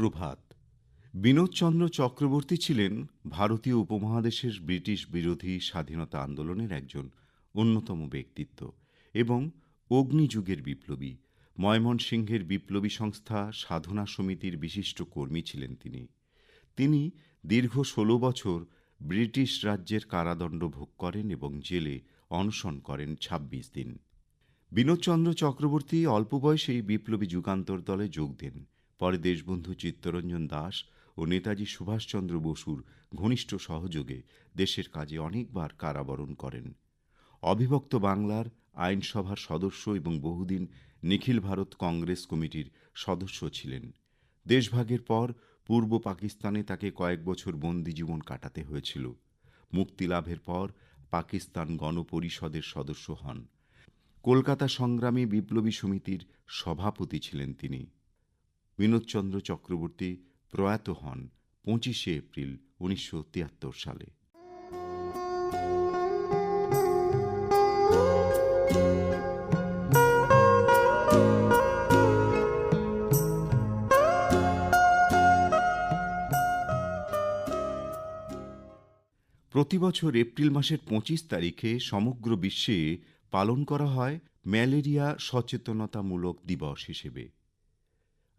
সুপ্রভাত বিনোদচন্দ্র চক্রবর্তী ছিলেন ভারতীয় উপমহাদেশের ব্রিটিশ বিরোধী স্বাধীনতা আন্দোলনের একজন অন্যতম ব্যক্তিত্ব এবং অগ্নিযুগের বিপ্লবী। ময়মনসিংহের বিপ্লবী সংস্থা সাধনা সমিতির বিশিষ্ট কর্মী ছিলেন তিনি। তিনি দীর্ঘ ষোলো বছর ব্রিটিশ রাজ্যের কারাদণ্ড ভোগ করেন এবং জেলে অনশন করেন ২৬ দিন। বিনোদচন্দ্র চক্রবর্তী অল্প বয়সেই বিপ্লবী যুগান্তর দলে যোগ দেন। পরে দেশবন্ধু চিত্তরঞ্জন দাস ও নেতাজি সুভাষচন্দ্র বসুর ঘনিষ্ঠ সহযোগে দেশের কাজে অনেকবার কারাবরণ করেন। অবিভক্ত বাংলার আইনসভার সদস্য এবং বহুদিন নিখিল ভারত কংগ্রেস কমিটির সদস্য ছিলেন। দেশভাগের পর পূর্ব পাকিস্তানে তাকে কয়েক বছর বন্দি জীবন কাটাতে হয়েছিল। মুক্তিলাভের পর পাকিস্তান গণপরিষদের সদস্য হন। কলকাতা সংগ্রামী বিপ্লবী সমিতির সভাপতি ছিলেন তিনি। বিনোদচন্দ্র চক্রবর্তী প্রয়াত হন পঁচিশে এপ্রিল উনিশশো তিয়াত্তর সালে। প্রতি বছর এপ্রিল মাসের পঁচিশ তারিখে সমগ্র বিশ্বে পালন করা হয় ম্যালেরিয়া সচেতনতামূলক দিবস হিসেবে।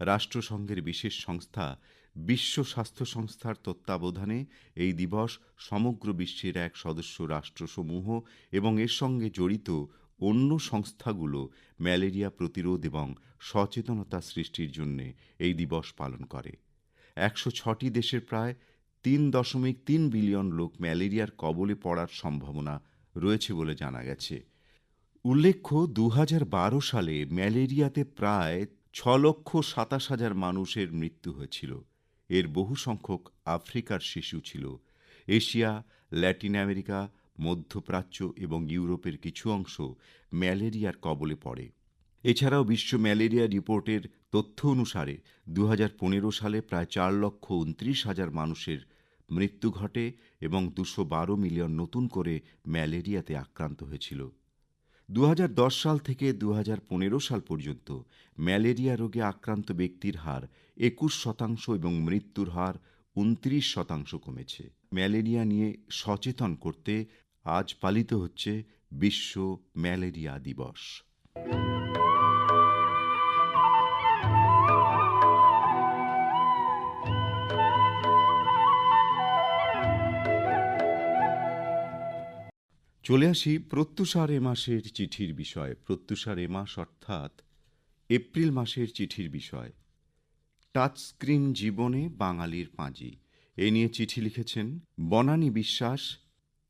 রাষ্ট্রসংঘের বিশেষ সংস্থা বিশ্ব স্বাস্থ্য সংস্থার তত্ত্বাবধানে এই দিবস সমগ্র বিশ্বের এক সদস্য রাষ্ট্রসমূহ এবং এর সঙ্গে জড়িত অন্য সংস্থাগুলো ম্যালেরিয়া প্রতিরোধ এবং সচেতনতা সৃষ্টির জন্যে এই দিবস পালন করে। একশো ছটি দেশের প্রায় তিন দশমিক তিন বিলিয়ন লোক ম্যালেরিয়ার কবলে পড়ার সম্ভাবনা রয়েছে বলে জানা গেছে। উল্লেখ্য দু সালে ম্যালেরিয়াতে প্রায় ছ লক্ষ সাতাশ হাজার মানুষের মৃত্যু হয়েছিল। এর বহু সংখ্যক আফ্রিকার শিশু ছিল। এশিয়া, ল্যাটিন আমেরিকা, মধ্যপ্রাচ্য এবং ইউরোপের কিছু অংশ ম্যালেরিয়ার কবলে পড়ে। এছাড়াও বিশ্ব ম্যালেরিয়া রিপোর্টের তথ্য অনুসারে দু হাজার পনেরো সালে প্রায় চার লক্ষ উনত্রিশ হাজার মানুষের মৃত্যু ঘটে এবং দুশো মিলিয়ন নতুন করে ম্যালেরিয়াতে আক্রান্ত হয়েছিল। দু হাজার দশ সাল থেকে দু হাজার পনেরো সাল পর্যন্ত ম্যালেরিয়া রোগে আক্রান্ত ব্যক্তির হার একুশ শতাংশ এবং মৃত্যুর হার উনত্রিশ শতাংশ কমেছে। ম্যালেরিয়া নিয়ে সচেতন করতে আজ পালিত হচ্ছে বিশ্ব ম্যালেরিয়া দিবস। চলে আসি প্রত্যুষার এ মাসের চিঠির বিষয়। প্রত্যুষার এ মাস অর্থাৎ এপ্রিল মাসের চিঠির বিষয়। টাচ স্ক্রিন জীবনে বাঙালির পাঁজি। এ নিয়ে চিঠি লিখেছেন বনানী বিশ্বাস,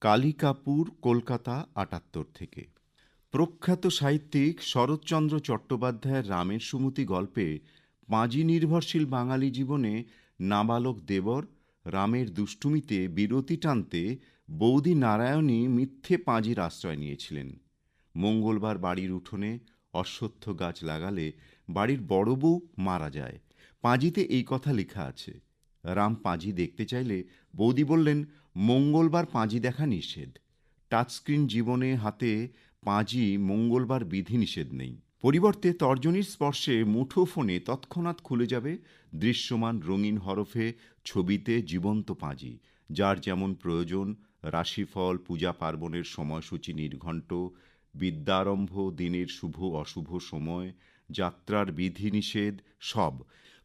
কালিকাপুর, কলকাতা, আটাত্তর থেকে। প্রখ্যাত সাহিত্যিক শরৎচন্দ্র চট্টোপাধ্যায়ের রামের সুমতি গল্পে পাঁজি নির্ভরশীল বাঙালি জীবনে নাবালক দেবর রামের দুষ্টুমিতে বিরতি টানতে বৌদি নারায়ণী মিথ্যে পাঁজির আশ্রয় নিয়েছিলেন। মঙ্গলবার বাড়ির উঠোনে অশ্বত্থ গাছ লাগালে বাড়ির বড় বউ মারা যায়। পাঁজিতে এই কথা লেখা আছে। রাম পাঁজি দেখতে চাইলে বৌদি বললেন, মঙ্গলবার পাঁজি দেখা নিষেধ। টাচস্ক্রিন জীবনে হাতে পাঁজি মঙ্গলবার বিধি নিষেধ নেই। পরিবর্তে তর্জনীর স্পর্শে মুঠো ফোনে তৎক্ষণাৎ খুলে যাবে দৃশ্যমান রঙিন হরফে ছবিতে জীবন্ত পাঁজি। যার যেমন প্রয়োজন রাশিফল, পূজা পার্বণের সময়সূচি নির্ঘণ্ট, বিদ্যারম্ভ দিনের শুভ অশুভ সময়, যাত্রার বিধিনিষেধ সব।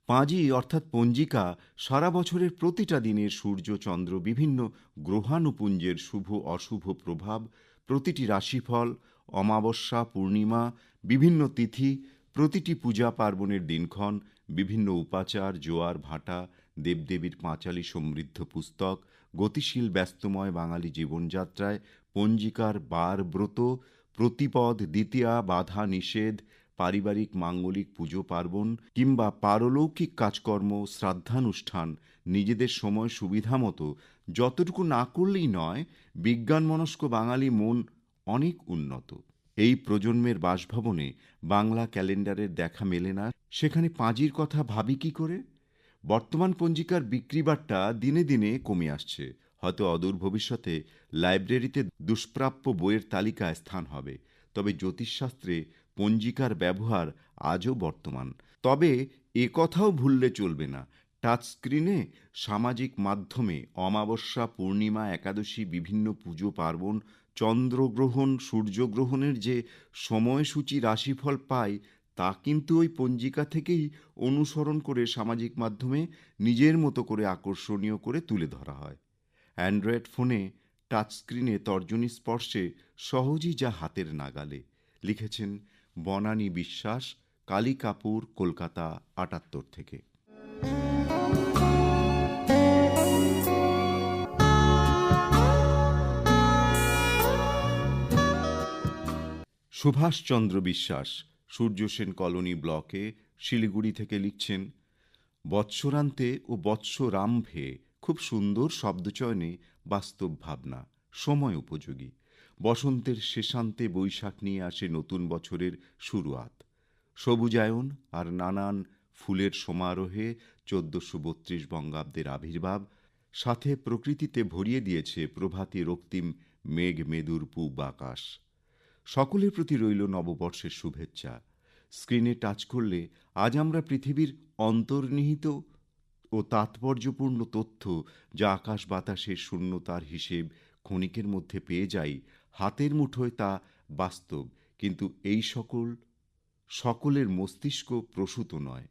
পাঁজি, অর্থাৎ পঞ্জিকা, সারা বছরের প্রতিটা দিনের সূর্য, চন্দ্র, বিভিন্ন গ্রহাণুপুঞ্জের শুভ, অশুভ প্রভাব, প্রতিটি রাশিফল, অমাবস্যা, পূর্ণিমা, বিভিন্ন তিথি, প্রতিটি পূজা পার্বণের দিনক্ষণ, বিভিন্ন উপাচার, জোয়ার, ভাটা, দেবদেবীর পাঁচালী সমৃদ্ধ পুস্তক গতিশীল ব্যস্তময় বাঙালি জীবনযাত্রায় পঞ্জিকার বার ব্রত, প্রতিপদ, দ্বিতীয়া, বাধা নিষেধ, পারিবারিক মাঙ্গলিক পুজো পার্বণ কিংবা পারলৌকিক কাজকর্ম, শ্রাদ্ধানুষ্ঠান, নিজেদের সময় সুবিধা মতো যতটুকু না করলেই নয়, বিজ্ঞানমনস্ক বাঙালি মন অনেক উন্নত। এই প্রজন্মের বাসভবনে বাংলা ক্যালেন্ডারের দেখা মেলে না। সেখানে পাঁজির কথা ভাবি কি করে? বর্তমান পঞ্জিকার বিক্রিবারটা দিনে দিনে কমে আসছে। হয়তো অদূর ভবিষ্যতে লাইব্রেরিতে দুষ্প্রাপ্য বইয়ের তালিকায় স্থান হবে। তবে জ্যোতিষশাস্ত্রে পঞ্জিকার ব্যবহার আজও বর্তমান। তবে এ কথাও ভুললে চলবে না। টাচস্ক্রিনে সামাজিক মাধ্যমে অমাবস্যা, পূর্ণিমা, একাদশী, বিভিন্ন পুজো, পার্বণ, চন্দ্রগ্রহণ, সূর্যগ্রহণের যে সময়সূচি রাশিফল পাই তা কিন্তু ওই পঞ্জিকা থেকেই অনুসরণ করে সামাজিক মাধ্যমে নিজের মতো করে আকর্ষণীয় করে তুলে ধরা হয়। অ্যান্ড্রয়েড ফোনে টাচস্ক্রিনে তর্জনী স্পর্শে সহজেই যা হাতের নাগালে। লিখেছেন বনানী বিশ্বাস, কালী কাপুর, কলকাতা আটাত্তর থেকে। সুভাষচন্দ্র বিশ্বাস সূর্যসেন কলোনি ব্লকে শিলিগুড়ি থেকে লিখছেন, বৎসরান্তে ও বৎসরাম্ভে খুব সুন্দর শব্দচয়নে বাস্তব ভাবনা, সময় উপযোগী। বসন্তের শেষান্তে বৈশাখ নিয়ে আসে নতুন বছরের শুরুয়াত। সবুজায়ন আর নানান ফুলের সমারোহে চোদ্দশো বত্রিশ বঙ্গাব্দের আবির্ভাব, সাথে প্রকৃতিতে ভরিয়ে দিয়েছে প্রভাতী রক্তিম মেঘ মেদুর পূব আকাশ। সকলের প্রতি রইল নববর্ষের শুভেচ্ছা। স্ক্রিনে টাচ করলে আজ আমরা পৃথিবীর অন্তর্নিহিত ও তাৎপর্যপূর্ণ তথ্য যা আকাশ বাতাসের শূন্যতার হিসেব ক্ষণিকের মধ্যে পেয়ে যাই হাতের মুঠোয় তা বাস্তব। কিন্তু এই সকল, সকলের মস্তিষ্ক প্রসূত নয়।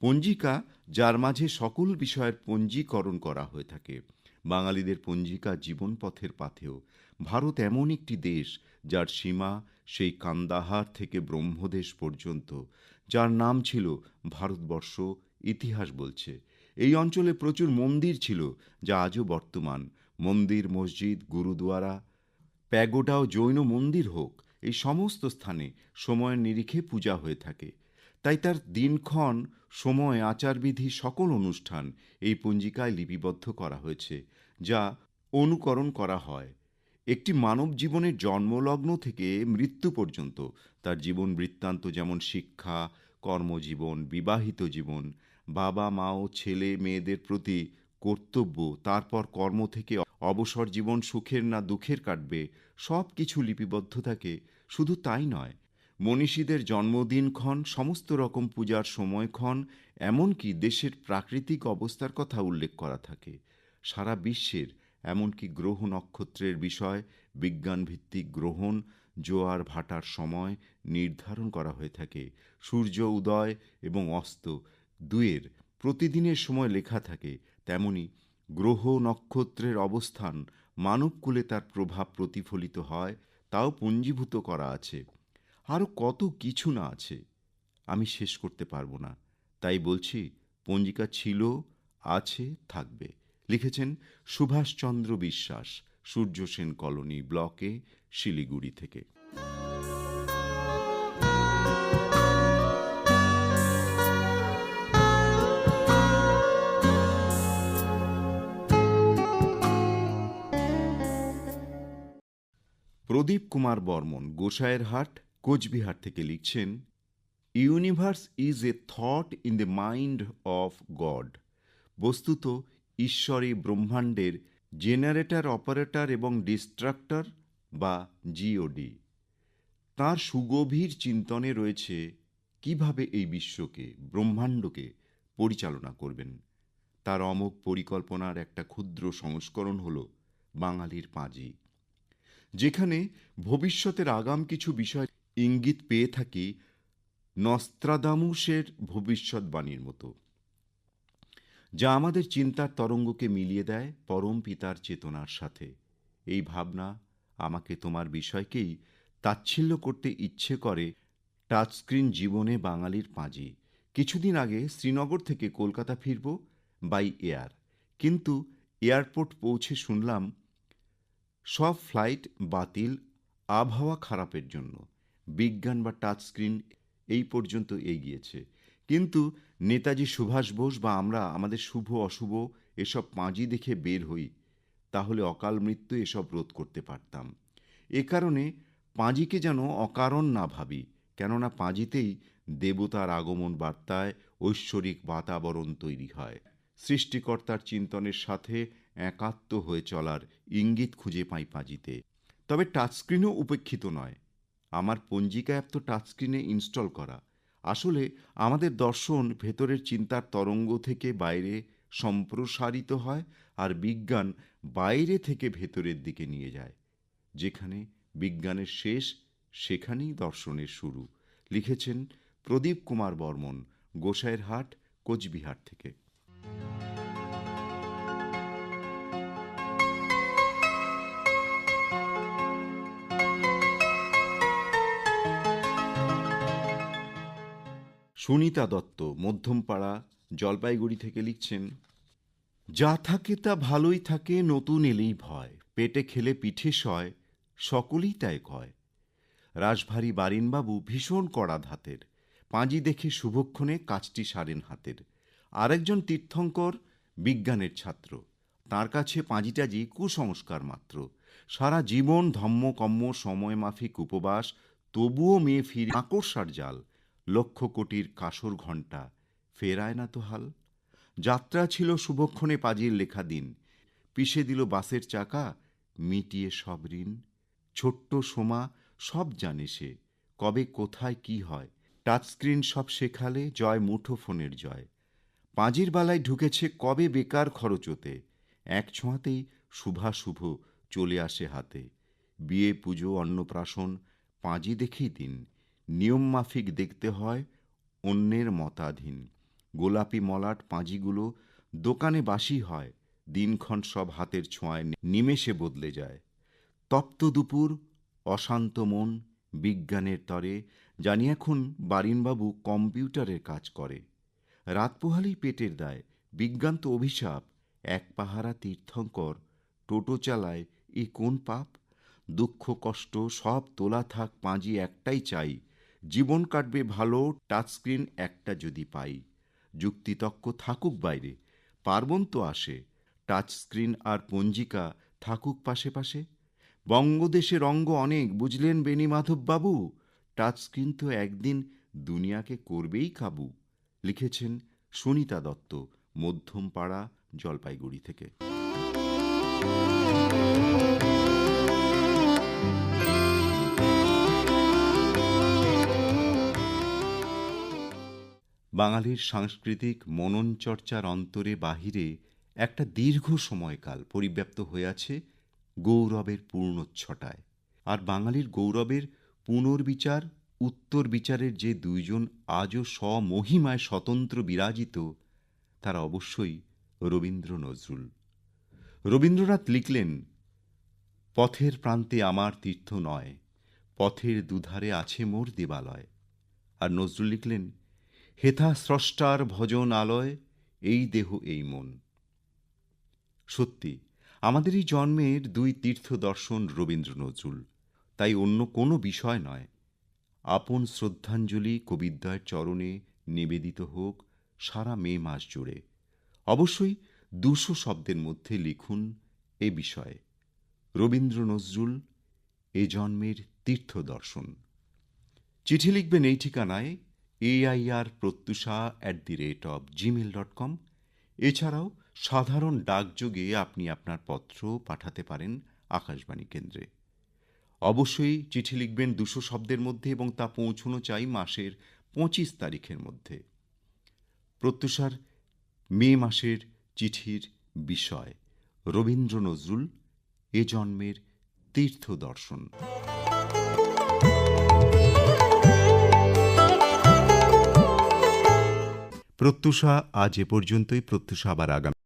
পঞ্জিকা, যার মাঝে সকল বিষয়ের পঞ্জীকরণ করা হয়ে থাকে। বাঙালিদের পঞ্জিকা জীবনপথের পাথেও। ভারত এমন একটি দেশ যার সীমা সেই কান্দাহার থেকে ব্রহ্মদেশ পর্যন্ত, যার নাম ছিল ভারতবর্ষ ইতিহাস বলছে। এই অঞ্চলে প্রচুর মন্দির ছিল যা আজও বর্তমান। মন্দির, মসজিদ, গুরুদুয়ারা প্যাগোডা ও জৈন মন্দির হোক, এই সমস্ত স্থানে সময়ের নিরিখে পূজা হয়ে থাকে। তাই তার দিনক্ষণ, সময়, আচারবিধি সকল অনুষ্ঠান এই পঞ্জিকায় লিপিবদ্ধ করা হয়েছে, যা অনুকরণ করা হয়। একটি মানব জীবনের জন্মলগ্ন থেকে মৃত্যু পর্যন্ত তার জীবন বৃত্তান্ত যেমন শিক্ষা, কর্মজীবন, বিবাহিত জীবন, বাবা মা ও ছেলে, মেয়েদের প্রতি কর্তব্য, তারপর কর্ম থেকে অবসর জীবন সুখের না দুঃখের কাটবে সব কিছু লিপিবদ্ধ থাকে, শুধু তাই নয় মনীষীদের জন্মদিনক্ষণ, সমস্ত রকম পূজার সময়ক্ষণ, এমনকি দেশের প্রাকৃতিক অবস্থার কথা উল্লেখ করা থাকে। সারা বিশ্বের এমনকি গ্রহ নক্ষত্রের বিষয়, বিজ্ঞানভিত্তিক গ্রহণ, জোয়ার ভাটার সময় নির্ধারণ করা হয়ে থাকে। সূর্য উদয় এবং অস্ত দুয়ের প্রতিদিনের সময় লেখা থাকে। তেমনি গ্রহ নক্ষত্রের অবস্থান মানবকুলে তার প্রভাব প্রতিফলিত হয়, তাও পুঞ্জীভূত করা আছে। আরও কত কিছু না আছে, আমি শেষ করতে পারব না। তাই বলছি, পঞ্জিকা ছিল, আছে, থাকবে। লিখেছেন সুভাষচন্দ্র বিশ্বাস সূর্যসেন কলোনি ব্লকে, শিলিগুড়ি থেকে। প্রদীপ কুমার বর্মন, গোসাইরহাট কোচবিহার থেকে লিখছেন universe is a thought in the mind of God বস্তুত, ঈশ্বরই ব্রহ্মাণ্ডের জেনারেটর অপারেটর এবং ডিস্ট্রাক্টর বা জিওডি তার সুগভীর চিন্তনে রয়েছে কীভাবে এই বিশ্বকে, ব্রহ্মাণ্ডকে পরিচালনা করবেন। তার অমোঘ পরিকল্পনার একটা ক্ষুদ্র সংস্করণ হল বাঙালির পাঁজি। যেখানে ভবিষ্যতের আগাম কিছু বিষয় ইঙ্গিত পেয়ে থাকি নস্ত্রাদামুসের ভবিষ্যৎবাণীর মতো, যা আমাদের চিন্তার তরঙ্গকে মিলিয়ে দেয় পরম পিতার চেতনার সাথে। এই ভাবনা আমাকে তোমার বিষয়কেই তাচ্ছিল্য করতে ইচ্ছে করে টাচস্ক্রিন জীবনে বাঙালির পাঁজি। কিছুদিন আগে শ্রীনগর থেকে কলকাতা ফিরব বাই এয়ার, কিন্তু এয়ারপোর্ট পৌঁছে শুনলাম সব ফ্লাইট বাতিল, আবহাওয়া খারাপের জন্য। বিজ্ঞান বা টাচ স্ক্রিন এই পর্যন্ত এগিয়েছে। কিন্তু নেতাজি সুভাষ বোস বা আমরা আমাদের শুভ, অশুভ এসব পাঁজি দেখে বের হই, তাহলে অকাল মৃত্যু এসব রোধ করতে পারতাম। এ কারণে পাঁজিকে যেন অকারণ না ভাবি, কেননা পাঁজিতেই দেবতার আগমন বার্তায় ঐশ্বরিক বাতাবরণ তৈরি হয়। সৃষ্টিকর্তার চিন্তনের সাথে একাত্ম হয়ে চলার ইঙ্গিত খুঁজে পাই পাঁজিতে তবে টাচস্ক্রিনও উপেক্ষিত নয়। আমার পঞ্জিকা অ্যাপ তো টাচস্ক্রিনে ইনস্টল করা। আসলে আমাদের দর্শন ভেতরের চিন্তার তরঙ্গ থেকে বাইরে সম্প্রসারিত হয় আর বিজ্ঞান বাইরে থেকে ভেতরের দিকে নিয়ে যায়। যেখানে বিজ্ঞানের শেষ, সেখানেই দর্শনের শুরু। লিখেছেন প্রদীপ কুমার বর্মন, গোসাইরহাট, কোচবিহার থেকে। সুনিতা দত্ত, মধ্যমপাড়া, জলপাইগুড়ি থেকে লিখছেন, যা থাকে তা ভালোই থাকে, নতুন এলেই ভয়। পেটে খেলে পিঠে সয়, সকলেই তাই কয়। রাশভারী বারিনবাবু ভীষণ কড়া ধাতের। পাঁজি দেখে শুভক্ষণে কাজটি সারেন হাতের। আরেকজন তীর্থঙ্কর, বিজ্ঞানের ছাত্র। তার কাছে পাঁজিটাজি কুসংস্কার মাত্র। সারা জীবন ধম্মকম্ম সময় মাফিক, উপবাস, তবুও মেয়ে ফিরে আকর্ষার জাল। লক্ষ কোটির কাসর ঘণ্টা ফেরায় না তো হাল। যাত্রা ছিল শুভক্ষণে পাজির লেখা দিন। পিষে দিল বাসের চাকা, মিটিয়ে সব ঋণ। ছোট্ট সোমা সব জানে সে, কবে কোথায় কি হয়। টাচস্ক্রিন সব শেখালে জয় মুঠো ফোনের জয়। পাঁজির বালায় ঢুকেছে কবে বেকার খরচতে। এক ছোঁয়াতেই শুভাশুভ চলে আসে হাতে। বিয়ে, পুজো, অন্নপ্রাশন, পাঁজি দেখেই দিন। নিয়মমাফিক দেখতে হয় অন্যের মতাধীন। গোলাপি মলাট পাঁজিগুলো দোকানে বাসি হয়, দিনক্ষণ সব হাতের ছোঁয়ায় নিমেষে বদলে যায়। তপ্ত দুপুর, অশান্ত মন, বিজ্ঞানের তরে, জানি এখন বারিনবাবু কম্পিউটারের কাজ করে। রাত পোহালেই পেটের দায়, বিজ্ঞান তো অভিশাপ, এক পাহারা তীর্থঙ্কর, টোটো চালায়, এ কোন পাপ? দুঃখ কষ্ট সব তোলা থাক, পাঁজি একটাই চাই জীবন কাটবে ভালো টাচস্ক্রিন একটা যদি পাই। যুক্তিতক্ক থাকুক বাইরে পার্বণ তো আসে টাচস্ক্রিন আর পঞ্জিকা থাকুক পাশে পাশে। বঙ্গদেশের অঙ্গ অনেক, বুঝলেন বেণী মাধববাবু টাচস্ক্রিন তো একদিন দুনিয়াকে করবেই কাবু, লিখেছেন সুনিতা দত্ত, মধ্যমপাড়া, জলপাইগুড়ি থেকে। বাঙালির সাংস্কৃতিক মনন চর্চার অন্তরে বাহিরে একটা দীর্ঘ সময়কাল পরিব্যাপ্ত হয়ে আছে গৌরবের পূর্ণচ্ছটায়। আর বাঙালির গৌরবের পুনর্বিচার, উত্তর বিচারের যে দুইজন আজও স্বমহিমায় স্বতন্ত্র বিরাজিত, তারা অবশ্যই রবীন্দ্র নজরুল। রবীন্দ্রনাথ লিখলেন, পথের প্রান্তে আমার তীর্থ নয়, পথের দুধারে আছে মোর দেবালয়। আর নজরুল লিখলেন হেথা স্রষ্টার ভজন আলয় এই দেহ, এই মন। সত্যি আমাদের এই জন্মের দুই তীর্থ দর্শন রবীন্দ্র নজরুল তাই অন্য কোনো বিষয় নয়। আপন শ্রদ্ধাঞ্জলি কবিদ্বয়ের চরণে নিবেদিত হোক সারা মে মাস জুড়ে। অবশ্যই দুশো শব্দের মধ্যে লিখুন এ বিষয়ে রবীন্দ্র নজরুল এ জন্মের তীর্থ দর্শন চিঠি লিখবেন এই ঠিকানায় AIR Pratyusha at the rate of Gmail dot com এছাড়াও সাধারণ ডাকযোগে আপনি আপনার পত্র পাঠাতে পারেন আকাশবাণী কেন্দ্রে। অবশ্যই চিঠি লিখবেন দুশো শব্দের মধ্যে এবং তা পৌঁছনো চাই মাসের পঁচিশ তারিখের মধ্যে। প্রত্যুষার মে মাসের চিঠির বিষয় রবীন্দ্র নজরুল, এ জন্মের তীর্থ দর্শন প্রত্যুষা আজ এ পর্যন্তই প্রত্যুষা আবার আগামী